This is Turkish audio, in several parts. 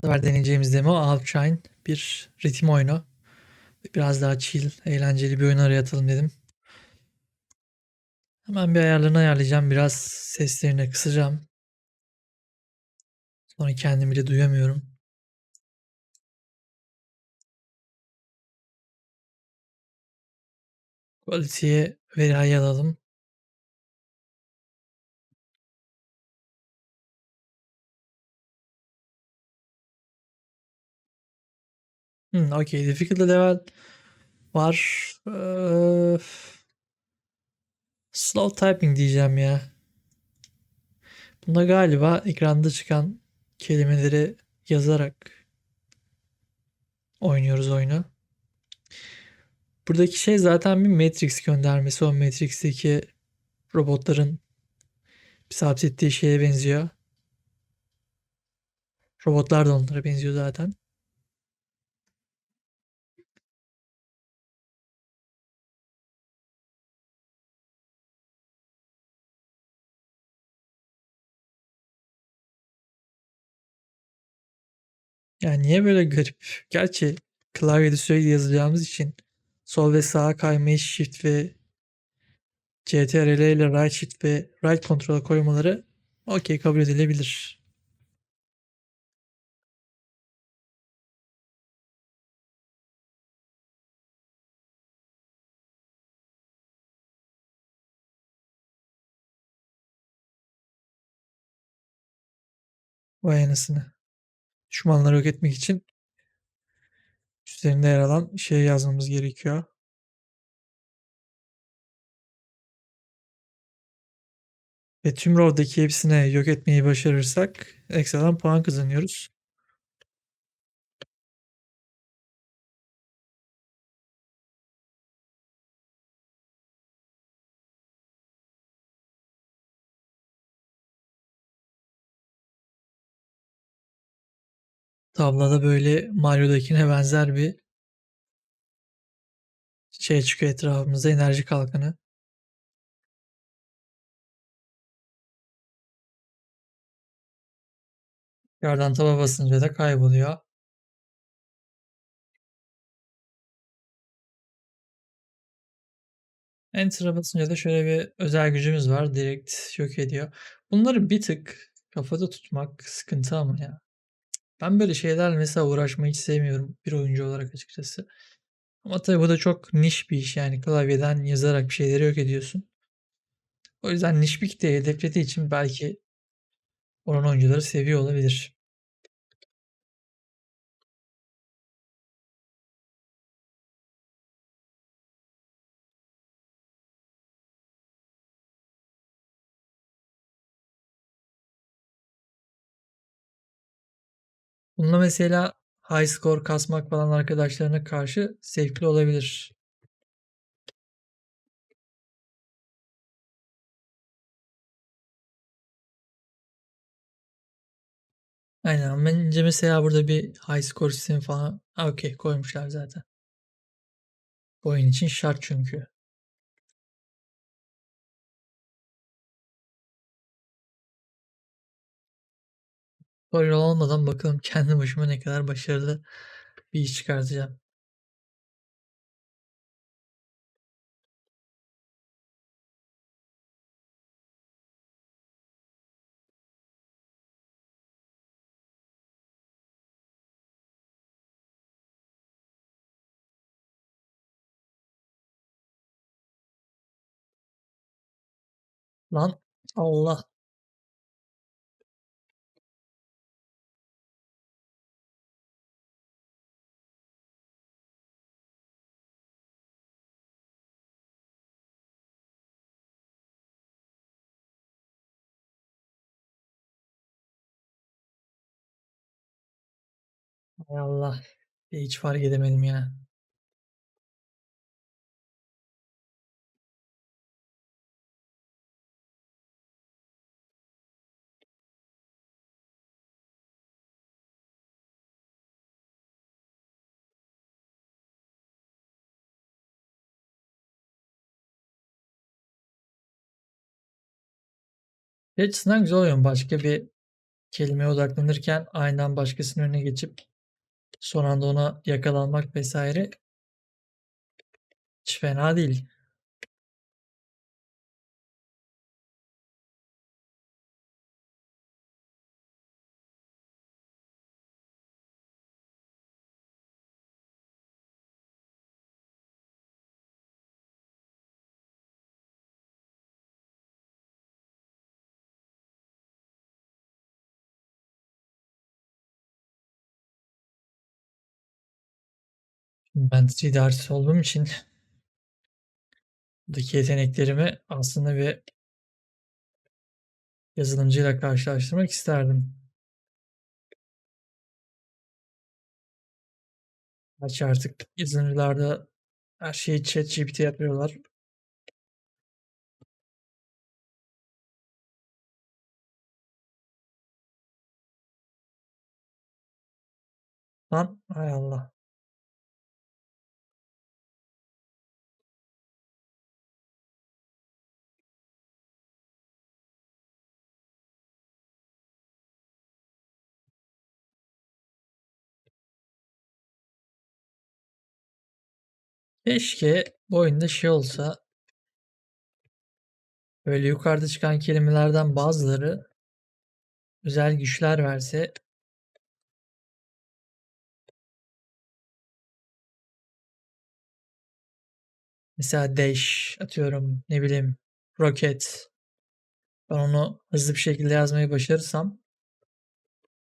Sefer deneyeceğimiz demo Outshine bir ritim oyunu. Biraz daha chill, eğlenceli bir oyun araya atalım dedim. Hemen bir ayarlarını ayarlayacağım. Biraz seslerini kısacağım. Sonra kendimi de duyamıyorum. Quality'ye veri alalım. Hmm, okay. Difficulty level var. Ee, slow typing diyeceğim ya. Bunda galiba ekranda çıkan kelimeleri yazarak oynuyoruz oyunu. Buradaki şey zaten bir Matrix göndermesi. O Matrix'teki robotların hapsettiği şeye benziyor. Robotlar da onlara benziyor zaten. Yani niye böyle garip? Gerçi klavyede sürekli yazacağımız için sol ve sağa kaymayı shift ve CTRL ile right shift ve right kontrola koymaları okey kabul edilebilir. Vay anasını. Düşmanları yok etmek için üstlerinde yer alan şey yazmamız gerekiyor. Ve tüm row'daki hepsine yok etmeyi başarırsak ekstradan puan kazanıyoruz. Tabloda böyle Mario'dakine benzer bir şey çıkıyor etrafımızda enerji kalkanı. Yerden taba basınca da kayboluyor. Enter'a basınca da şöyle bir özel gücümüz var. Direkt yok ediyor. Bunları bir tık kafada tutmak sıkıntı ama ya. Ben böyle şeylerle mesela uğraşmayı hiç sevmiyorum bir oyuncu olarak açıkçası. Ama tabii bu da çok niş bir iş yani klavyeden yazarak bir şeyleri yok ediyorsun. O yüzden niş bir kitleyi hedeflediği için belki onun oyuncuları seviyor olabilir. Bununla mesela high score kasmak falan arkadaşlarına karşı zevkli olabilir. Aynen. Bence mesela burada bir high score sistemi falan okey koymuşlar zaten. oyun için şart çünkü. Spoiler olmadan bakalım kendi başıma ne kadar başarılı bir iş çıkartacağım. Lan Allah. Hay Allah. Hiç fark edemedim ya. Şey açısından güzel oluyor. Başka bir kelimeye odaklanırken aynen başkasının önüne geçip son anda ona yakalanmak vesaire hiç fena değil. Ben 3D artist olduğum için buradaki yeteneklerimi aslında bir yazılımcıyla karşılaştırmak isterdim. Gerçi artık yazılımcılarda her şeyi ChatGPT yapıyorlar. Lan hay Allah. Keşke bu oyunda şey olsa. Böyle yukarıda çıkan kelimelerden bazıları özel güçler verse. Mesela dash atıyorum ne bileyim roket. Ben onu hızlı bir şekilde yazmayı başarırsam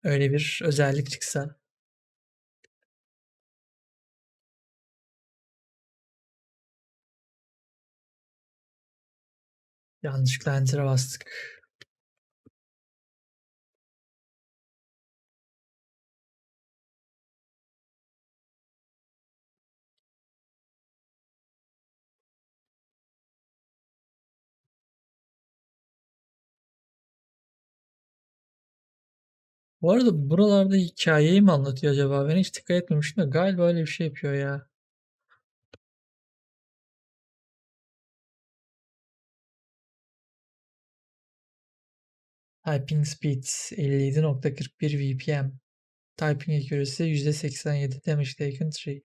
öyle bir özellik çıksa yanlışlıkla enter'a bastık. Bu arada buralarda hikayeyi mi anlatıyor acaba? Ben hiç dikkat etmemiştim de galiba öyle bir şey yapıyor ya. Typing speed 57.41 VPM. Typing accuracy %87 damage taken 3.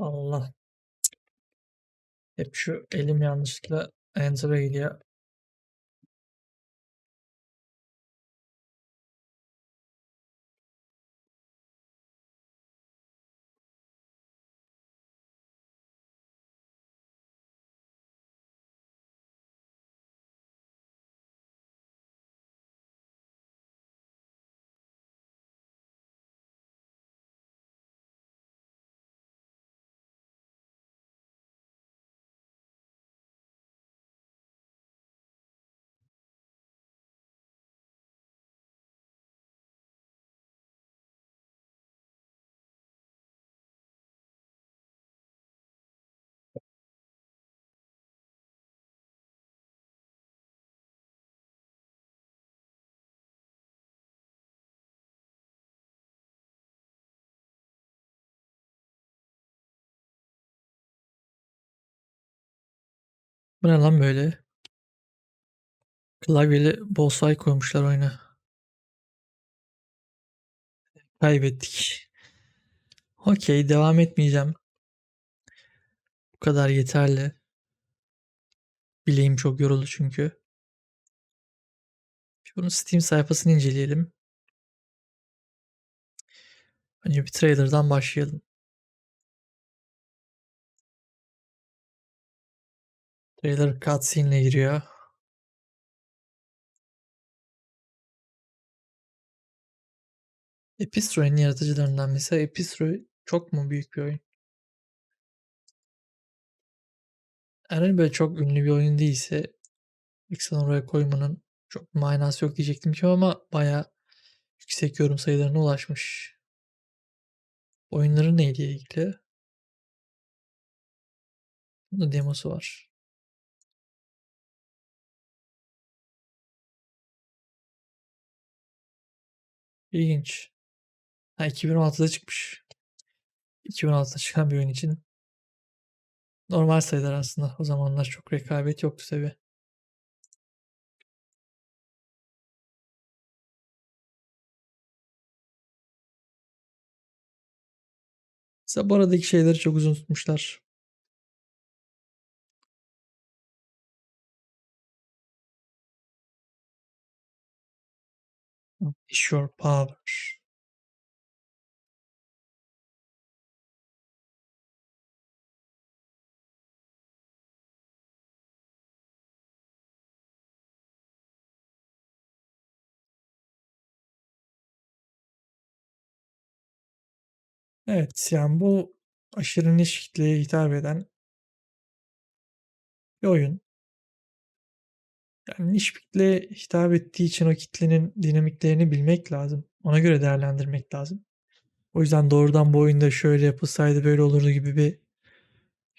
Allah. Hep şu elim yanlışlıkla enter'a gidiyor. Bu ne lan böyle? Klavyeli bonsai koymuşlar oyuna. Kaybettik. Okey devam etmeyeceğim. Bu kadar yeterli. Bileğim çok yoruldu çünkü. Bunun Steam sayfasını inceleyelim. Önce bir trailer'dan başlayalım. Trailer cutscene ile giriyor. Epistro'nun yaratıcılarından mesela Epistro çok mu büyük bir oyun? Eğer böyle çok ünlü bir oyun değilse ilk oraya koymanın çok manası yok diyecektim ki ama baya yüksek yorum sayılarına ulaşmış. Oyunları neydi ilgili? Bunda demosu var. İlginç. Ha 2016'da çıkmış. 2016'da çıkan bir oyun için normal sayılar aslında. O zamanlar çok rekabet yoktu tabi. Mesela bu aradaki şeyleri çok uzun tutmuşlar. Unleash your power. Evet, yani bu aşırı niş kitleye hitap eden bir oyun. Yani niş bir kitleye hitap ettiği için o kitlenin dinamiklerini bilmek lazım. Ona göre değerlendirmek lazım. O yüzden doğrudan bu oyunda şöyle yapılsaydı böyle olurdu gibi bir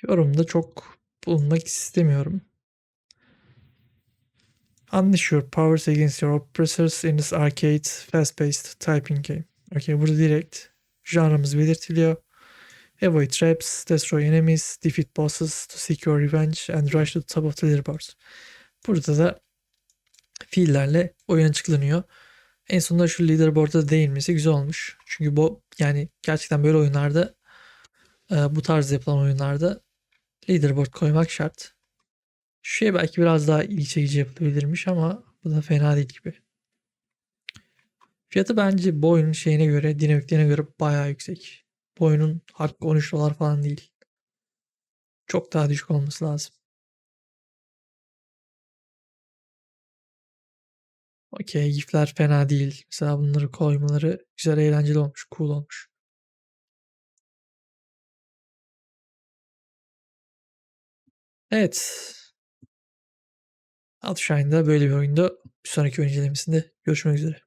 yorumda çok bulunmak istemiyorum. Unleash your powers against your oppressors in this arcade fast-paced typing game. Okay, burada direkt janrımız belirtiliyor. Avoid traps, destroy enemies, defeat bosses to seek your revenge and rush to the top of the leaderboards. Burada da fiillerle oyun açıklanıyor. En sonunda şu leaderboard'a değinmesi güzel olmuş. Çünkü bu yani gerçekten böyle oyunlarda e, bu tarz yapılan oyunlarda leaderboard koymak şart. Şu şey belki biraz daha ilgi çekici yapılabilirmiş ama bu da fena değil gibi. Fiyatı bence bu oyunun şeyine göre, dinamiklerine göre bayağı yüksek. Bu oyunun hakkı 13 dolar falan değil. Çok daha düşük olması lazım. Okey, gifler fena değil. Mesela bunları koymaları güzel, eğlenceli olmuş, cool olmuş. Evet. Outshine'da böyle bir oyunda bir sonraki oyun görüşmek üzere.